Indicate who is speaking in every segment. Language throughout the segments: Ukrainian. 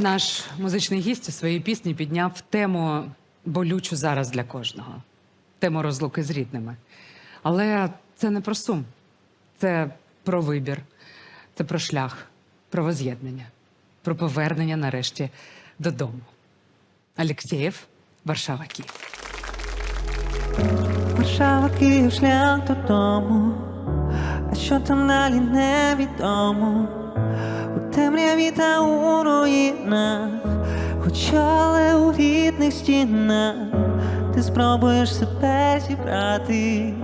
Speaker 1: Наш музичний гість у своїй пісні підняв тему болючу зараз для кожного тему розлуки з рідними. Але це не про сум, це про вибір, це про шлях, про воз'єднання, про повернення нарешті додому. Алєксєєв, Варшава, Київ.
Speaker 2: Варшава, Київ, шлях додому, а що там далі невідомо. Темряві та у руїнах, хоч але у рідних стінах, ти спробуєш себе зібрати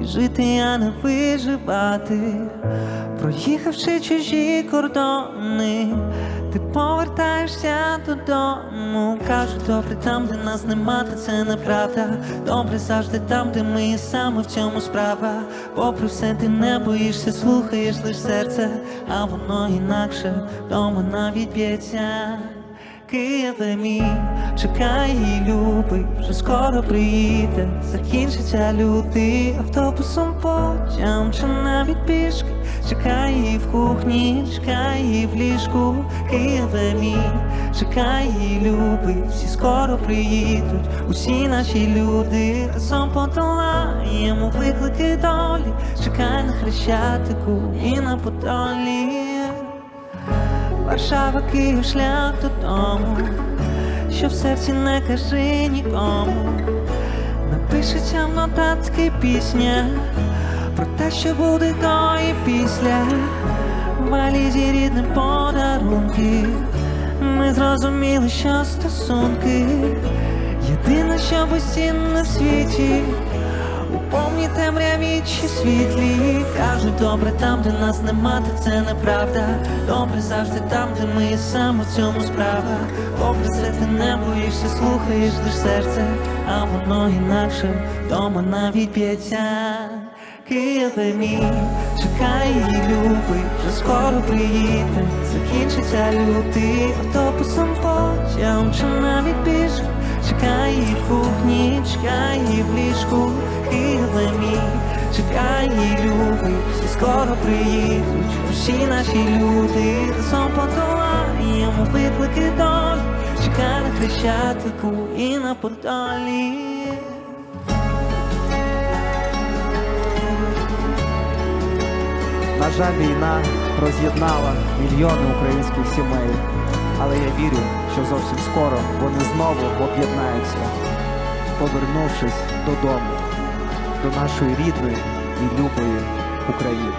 Speaker 2: і жити, а не виживати, проїхавши чужі кордони, ти повертаєшся додому. Кажуть, добре там, де нас нема, та це неправда. Добре завжди там, де ми є саме в цьому справа. Попри все, ти не боїшся, слухаєш лиш серце, а воно інакше дома навіть б'ється. Києве мій, чекай і любий, вже скоро приїде, закінчиться лютий автобусом потям, чи навіть пішки, чекай і в кухні, чекай і в ліжку, Києве мій, чекай і любий, всі скоро приїдуть, усі наші люди разом подолаємо виклики долі, чекай на хрещатику і на подолі. Варшава, Київ, шлях додому, що в серці не кажи нікому. Напишеться в нотатки пісня про те, що буде до і після. В валізі рідним подарунки. Ми зрозуміли, що стосунки єдине, що безцінне в світі. У темряві чи світлі. Кажуть, добре там, де нас нема, та це неправда. Добре завжди там, де ми є саме в цьому справа. Попри це ти не боїшся, слухаєш лиш серце, а воно інакше вдома навіть б'ється. Києве мій, чекай і любий, вже скоро приїде, закінчиться лютий автобусом потям, чи навіть пішки, чекай і в скоро приїдуть, усі наші люди, разом подолаємо виклики долі, чекай на хрещатику і на подолі.
Speaker 3: На жаль, війна роз'єднала мільйони українських сімей, але я вірю, що зовсім скоро вони знову об'єднаються, повернувшись додому, до нашої рідної і любої України.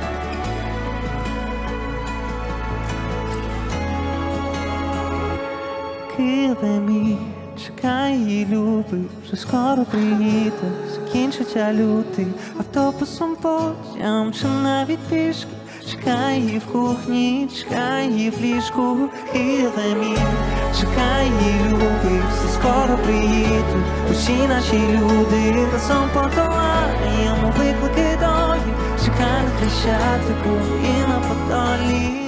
Speaker 2: Києве мій, чекай і любий, вже скоро приїде, закінчиться лютий. Автобусом потям, чи навіть пішки, чекай і в кухні, чекай і в ліжку, Києве мій, чекай і любий, всі скоро приїдуть, усі наші люди разом подолаємо виклики долі, на хрещатику і на подолі.